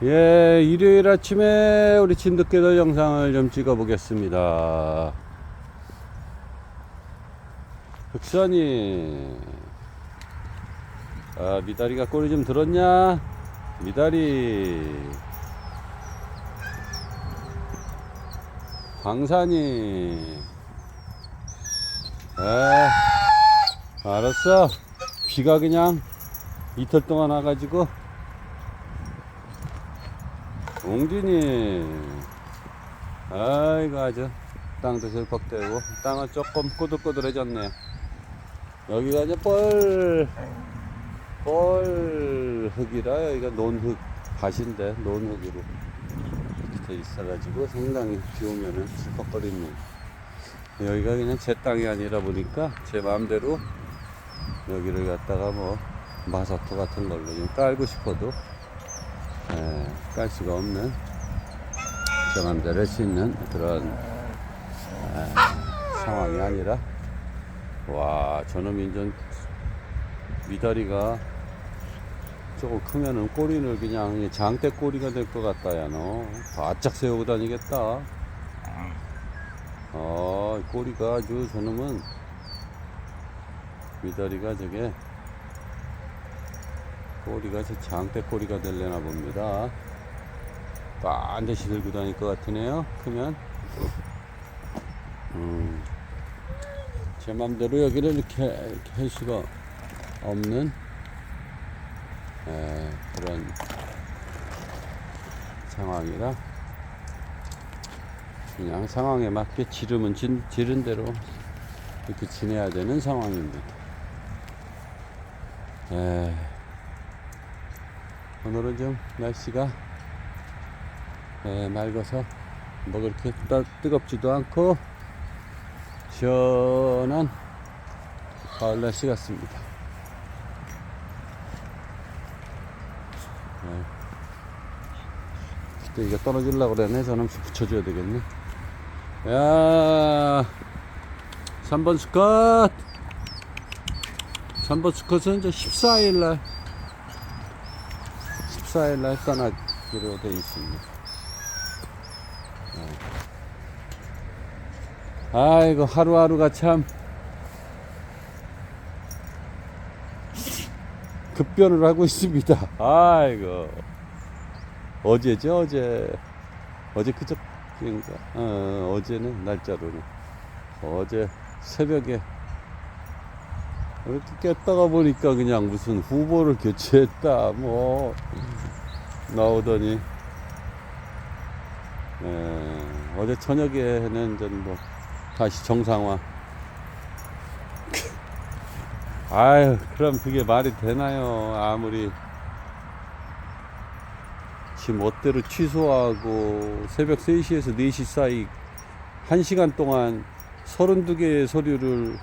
예, 일요일 아침에 우리 진돗개들 영상을 좀 찍어 보겠습니다. 흑선이, 아, 미다리가 꼬리 좀 들었냐? 미다리. 광산이. 에, 알았어. 비가 그냥 이틀 동안 와가지고 옹진이. 아이고 아주 땅도 절박되고 땅은 조금 꼬들꼬들해졌네요. 여기가 이제 뻘, 뻘 흙이라 여기가 논흙 밭인데 논흙으로 이렇게 돼 있어가지고 상당히 비 오면은 슬퍼거리는 여기가 그냥 제 땅이 아니라 보니까 제 마음대로 여기를 갖다가 뭐 마사토 같은 걸로 좀 깔고 싶어도 예, 깔 수가 없는 수 있는 그런 예, 상황이 아니라 와 저놈 인전 미다리가 조금 크면은 꼬리를 그냥 장대 꼬리가 될 것 같다 야너. 바짝 세우고 다니겠다. 어 꼬리가 아주 저놈은 미다리가 저게 꼬리가 저 장대 꼬리가 될려나 봅니다. 반드시 들고 다닐 것 같으네요. 크면. 음, 제 맘대로 여기를 이렇게, 이렇게 할 수가 없는 에, 그런 상황이라 그냥 상황에 맞게 지르면 진, 지른 대로 이렇게 지내야 되는 상황입니다. 에, 오늘은 좀 날씨가 에, 맑아서 뭐 그렇게 따, 뜨겁지도 않고 시원한 가을 날씨 같습니다. 에, 그때 이거 떨어지려고 그러네. 저놈 붙여줘야 되겠네. 야, 3번 스컷! 3번 스컷은 이제 14일날 14일 날 떠나기로 돼 있습니다. 네. 아이고 하루하루가 참 급변을 하고 있습니다. 아이고 어제죠 어제 어제 그저께인가 어, 어제는 날짜로는 어제 새벽에 이렇게 깼다가 보니까 그냥 무슨 후보를 교체했다 뭐. 나오더니. 에, 어제 저녁에는 전 뭐 다시 정상화. 아유 그럼 그게 말이 되나요? 아무리 지 멋대로 취소하고 새벽 3시에서 4시 사이 1시간 동안 32개의 서류를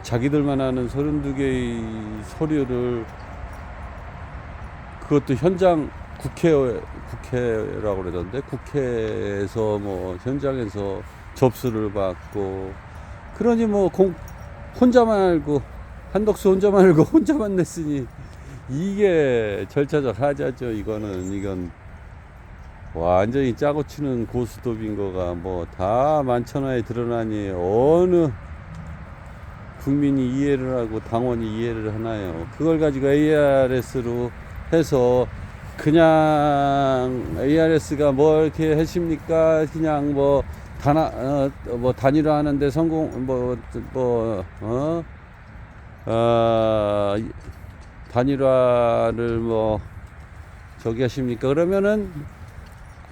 자기들만 하는 32개의 서류를 그것도 현장 국회 국회라고 그러던데? 국회에서 뭐 현장에서 접수를 받고 그러니 뭐 공, 혼자만 알고 한덕수 혼자만 알고 혼자만 냈으니 이게 절차적 하자죠 이거는. 이건 완전히 짜고 치는 고스톱인 거가 뭐 다 만천하에 드러나니 어느 국민이 이해를 하고 당원이 이해를 하나요? 그걸 가지고 ARS로 해서 그냥 ARS가 뭐 이렇게 했습니까? 그냥 뭐 단아 어, 뭐 단일화 하는데 성공 뭐뭐 어? 어, 단일화를 뭐 저기 하십니까? 그러면은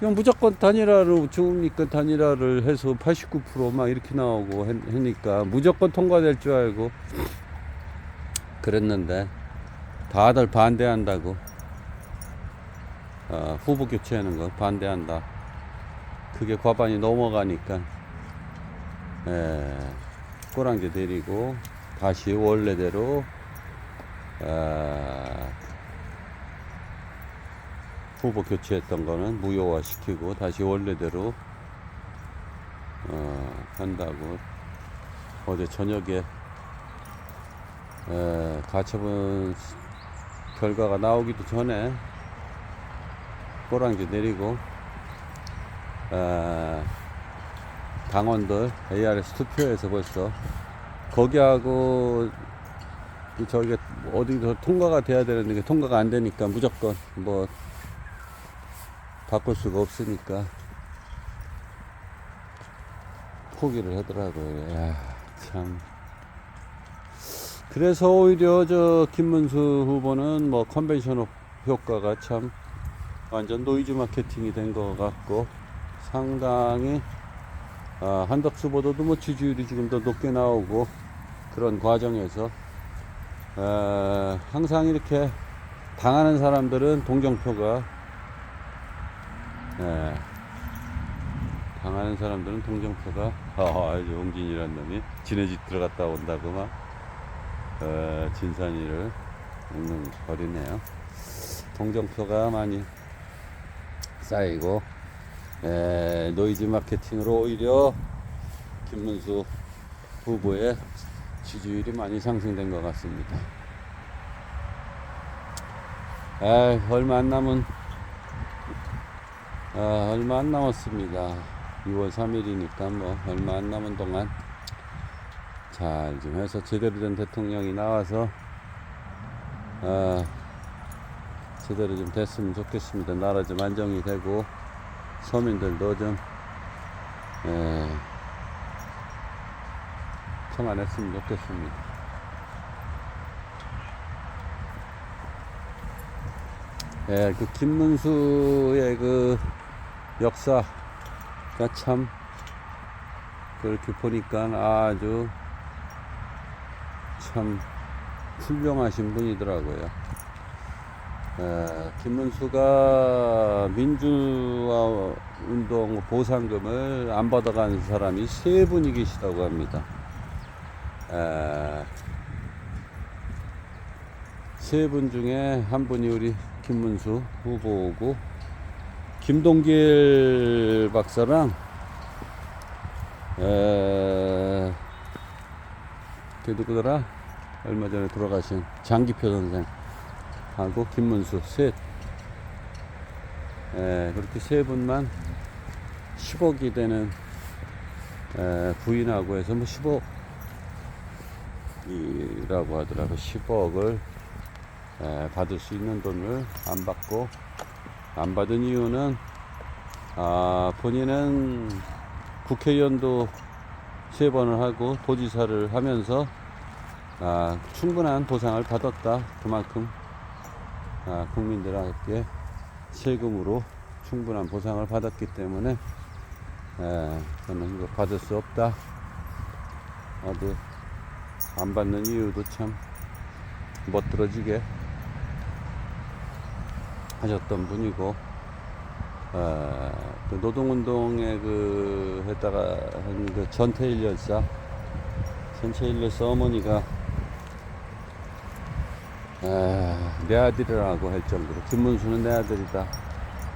그냥 무조건 단일화로 죽으니까 단일화를 해서 89%막 이렇게 나오고 했, 하니까 무조건 통과될 줄 알고 그랬는데 다들 반대한다고. 어, 후보 교체하는 거 반대한다. 그게 과반이 넘어가니까. 에, 꼬랑지 데리고 다시 원래대로 어, 후보 교체했던 거는 무효화 시키고 다시 원래대로 어, 한다고 어제 저녁에 에, 가처분 결과가 나오기도 전에 꼬랑지 내리고 아, 당원들 ARS 투표에서 벌써 거기하고 그 저기가 어디서 통과가 돼야 되는데 통과가 안 되니까 무조건 뭐 바꿀 수가 없으니까 포기를 하더라고요. 야, 참. 그래서 오히려 저 김문수 후보는 뭐 컨벤션 효- 효과가 참 완전 노이즈 마케팅이 된 것 같고 상당히 아, 한덕수 보다도 뭐 지지율이 지금 더 높게 나오고 그런 과정에서 아, 항상 이렇게 당하는 사람들은 동정표가 예, 당하는 사람들은 동정표가 아, 이제 홍진이라는 놈이 지네 집 들어갔다 온다고 막 어, 진산이를 먹는 버리네요. 동정표가 많이 쌓이고 에, 노이즈 마케팅으로 오히려 김문수 후보의 지지율이 많이 상승된 것 같습니다. 아, 얼마 안 남은 아, 얼마 안 남았습니다. 6월 3일이니까 뭐 얼마 안 남은 동안 잘 좀 해서 제대로 된 대통령이 나와서 아, 제대로 좀 됐으면 좋겠습니다. 나라 좀 안정이 되고 서민들도 좀 에, 평안했으면 좋겠습니다. 예, 그 김문수의 그 역사가 참 그렇게 보니까 아주 참 훌륭하신 분이더라고요. 에, 김문수가 민주화 운동 보상금을 안 받아간 사람이 세 분이 계시다고 합니다. 세분 중에 한 분이 우리 김문수 후보고 김동길 박사랑 에, 그 누구더라? 얼마 전에 돌아가신 장기표 선생 하고 김문수 셋 에, 그렇게 세 분만 10억이 되는 에, 부인하고 해서 뭐 10억이라고 하더라고 10억을 에, 받을 수 있는 돈을 안 받고 안 받은 이유는 아, 본인은 국회의원도 세 번을 하고 도지사를 하면서 아, 충분한 보상을 받았다. 그만큼 아, 국민들에게 세금으로 충분한 보상을 받았기 때문에 에, 저는 이거 받을 수 없다. 어디 안 받는 이유도 참 멋들어지게 하셨던 분이고 어, 그 노동운동에 그 했다가 한그 전태일 열사 전태일 열사 어머니가 아, 내 아들이라고 할 정도로 김문수는 내 아들이다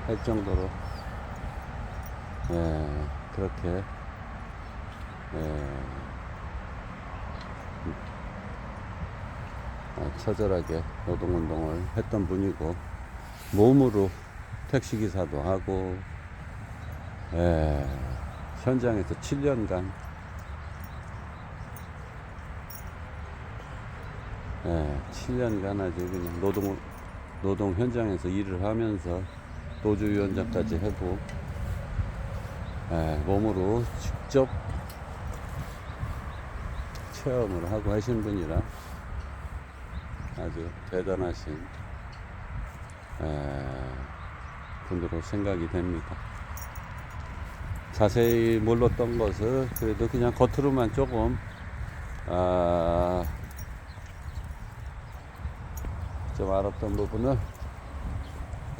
할 정도로 예, 그렇게 예, 아, 처절하게 노동운동을 했던 분이고 몸으로 택시기사도 하고 예, 현장에서 7년간. 예, 7년간 아주 그냥 노동 노동 현장에서 일을 하면서 노조위원장까지 하고 예, 몸으로 직접 체험을 하고 하신 분이라 아주 대단하신 에, 분으로 생각이 됩니다. 자세히 몰랐던 것을 그래도 그냥 겉으로만 조금 아, 좀 알았던 부분을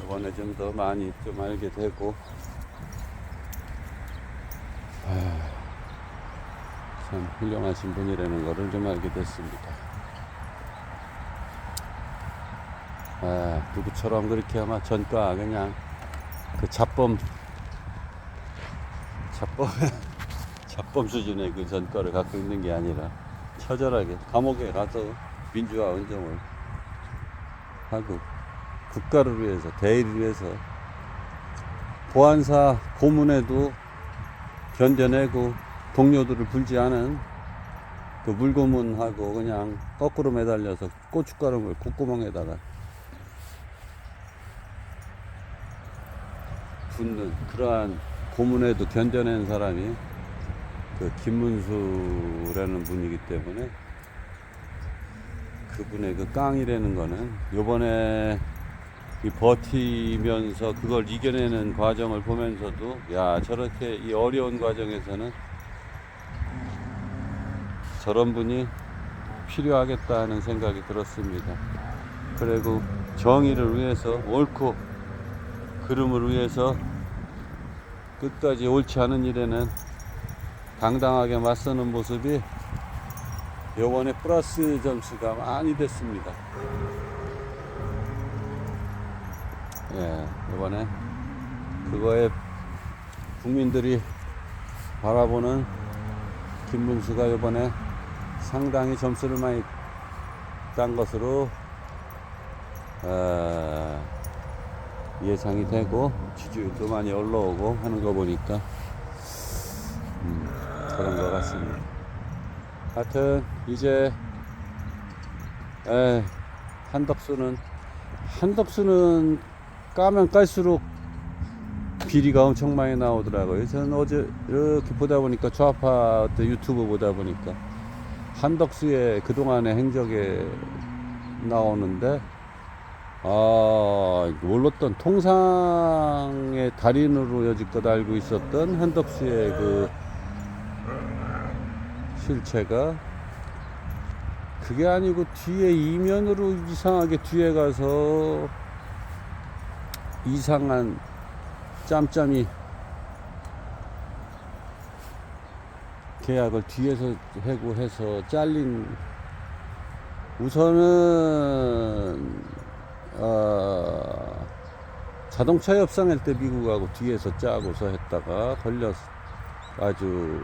이번에 좀 더 많이 좀 알게 되고 아, 참 훌륭하신 분이라는 것을 좀 알게 됐습니다. 아, 누구처럼 그렇게 아마 전과 그냥 그 잡범 잡범 잡범 수준의 그 전과를 갖고 있는 게 아니라 처절하게 감옥에 가서 민주화 운동을 하고 국가를 위해서 대의를 위해서 보안사 고문에도 견뎌내고 동료들을 불지 않은 그 물고문하고 그냥 거꾸로 매달려서 고춧가루를 콧구멍에다가 붓는 그러한 고문에도 견뎌낸 사람이 그 김문수라는 분이기 때문에 그분의 그 깡이라는 거는 요번에 이 버티면서 그걸 이겨내는 과정을 보면서도 야 저렇게 이 어려운 과정에서는 저런 분이 필요하겠다 하는 생각이 들었습니다. 그리고 정의를 위해서 옳고 그름을 위해서 끝까지 옳지 않은 일에는 당당하게 맞서는 모습이 요번에 플러스 점수가 많이 됐습니다. 예, 이번에 그거에 국민들이 바라보는 김문수가 이번에 상당히 점수를 많이 딴 것으로 어, 예상이 되고 지지율도 많이 올라오고 하는 거 보니까 음, 그런 것 같습니다. 하여튼 이제 에, 한덕수는 한덕수는 까면 깔수록 비리가 엄청 많이 나오더라고요. 저는 어제 이렇게 보다 보니까 좌파 때 유튜브 보다 보니까 한덕수의 그동안의 행적에 나오는데 아 몰랐던 통상의 달인으로 여지껏 알고 있었던 한덕수의 그 실체가 그게 아니고 뒤에 이면으로 이상하게 뒤에 가서 이상한 짬짬이 계약을 뒤에서 해고해서 잘린 우선은 어, 자동차 협상할 때 미국하고 뒤에서 짜고서 했다가 걸려 아주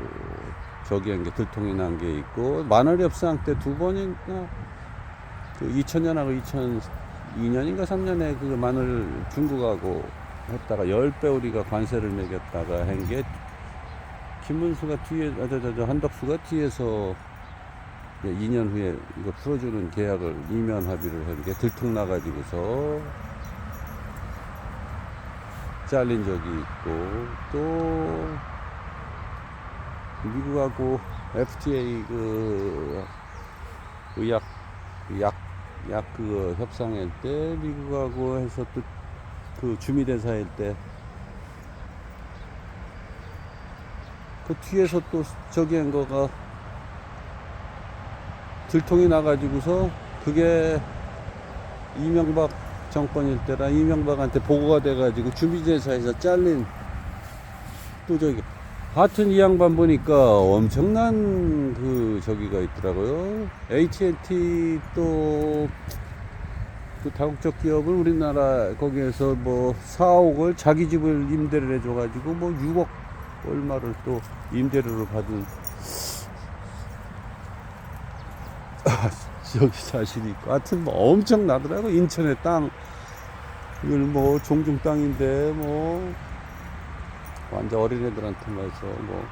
저기 한게 들통이 난 게 있고 마늘 협상 때 두 번인가? 그 2000년하고 2002년인가 3년에 그 마늘 중국하고 했다가 10배 우리가 관세를 매겼다가 한 게 김문수가 뒤에 아, 저, 저, 저 한덕수가 뒤에서 2년 후에 이거 풀어주는 계약을 이면 합의를 한 게 들통 나가지고서 잘린 적이 있고 또 미국하고 FTA 그 의약 약 약그 협상할 때 미국하고 해서 또 그 주미 대사일 때 그 뒤에서 또 저기 한 거가 들통이 나가지고서 그게 이명박 정권일 때라 이명박한테 보고가 돼가지고 주미대사에서 잘린 또 저기 하여튼 이 양반 보니까 엄청난 그 저기가 있더라고요. AT&T 또, 그 다국적 기업을 우리나라 거기에서 뭐 4억을 자기 집을 임대를 해줘가지고 뭐 6억 얼마를 또 임대료로 받은 아, 여기 자신이 있고 하여튼 뭐 엄청나더라고 인천의 땅. 이걸 뭐 종중 땅인데 뭐 완전 어린애들한테만 해서 뭐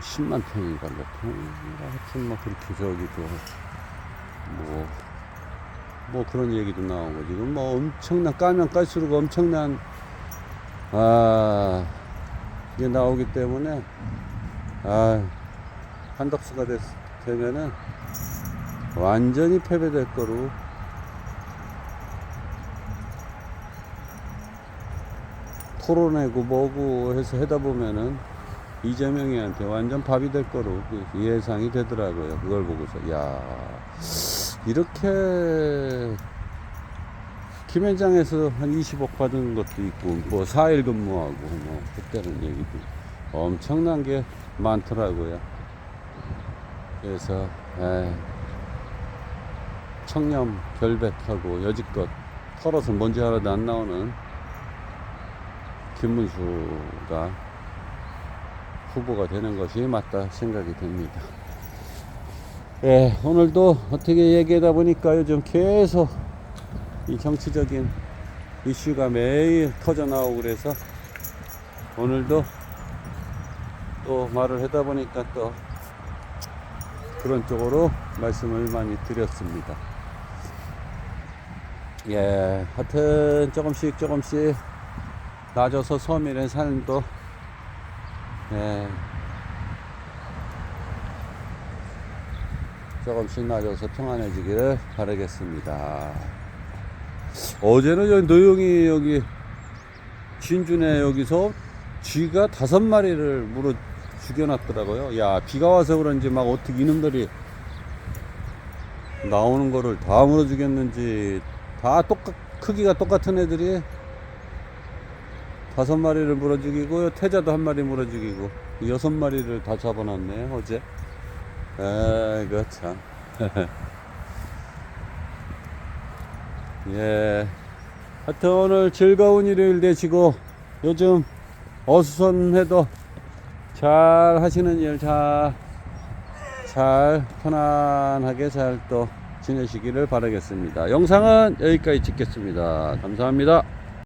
10만 평인가 몇 평인가 하여튼 뭐 그렇게 저기도 뭐, 뭐 그런 얘기도 나오고 지금 뭐 엄청난 까면 깔수록 엄청난 아 이게 나오기 때문에 아 한덕수가 됐, 되면은 완전히 패배될 거로 토론하고 뭐고 해서 하다 보면은 이재명이한테 완전 밥이 될 거로 그 예상이 되더라고요. 그걸 보고서 야 이렇게 김현장에서 한 20억 받은 것도 있고 뭐 4일 근무하고 뭐 그때는 얘기도 엄청난 게 많더라고요. 그래서 에이, 청렴 결백하고 여지껏 털어서 먼지 하나도 안 나오는 김문수가 후보가 되는 것이 맞다 생각이 됩니다. 예, 오늘도 어떻게 얘기하다 보니까 요즘 계속 이 정치적인 이슈가 매일 터져 나오고 그래서 오늘도 또 말을 하다 보니까 또 그런 쪽으로 말씀을 많이 드렸습니다. 예, 하여튼 조금씩 조금씩 낮아서 서민의 삶도 예, 조금씩 낮아서 평안해지기를 바라겠습니다. 어제는 여기 노영이 여기 진준에 여기서 쥐가 다섯 마리를 물어 죽여놨더라고요. 야 비가 와서 그런지 막 어떻게 이놈들이 나오는 거를 다 물어 죽였는지 다 똑같 크기가 똑같은 애들이 다섯 마리를 물어 죽이고 태자도 한 마리 물어 죽이고 여섯 마리를 다 잡아놨네 어제. 아이고 참. 예. 하여튼 오늘 즐거운 일요일 되시고 요즘 어수선해도 잘 하시는 일 잘, 잘 편안하게 잘 또 지내시기를 바라겠습니다. 영상은 여기까지 찍겠습니다. 감사합니다.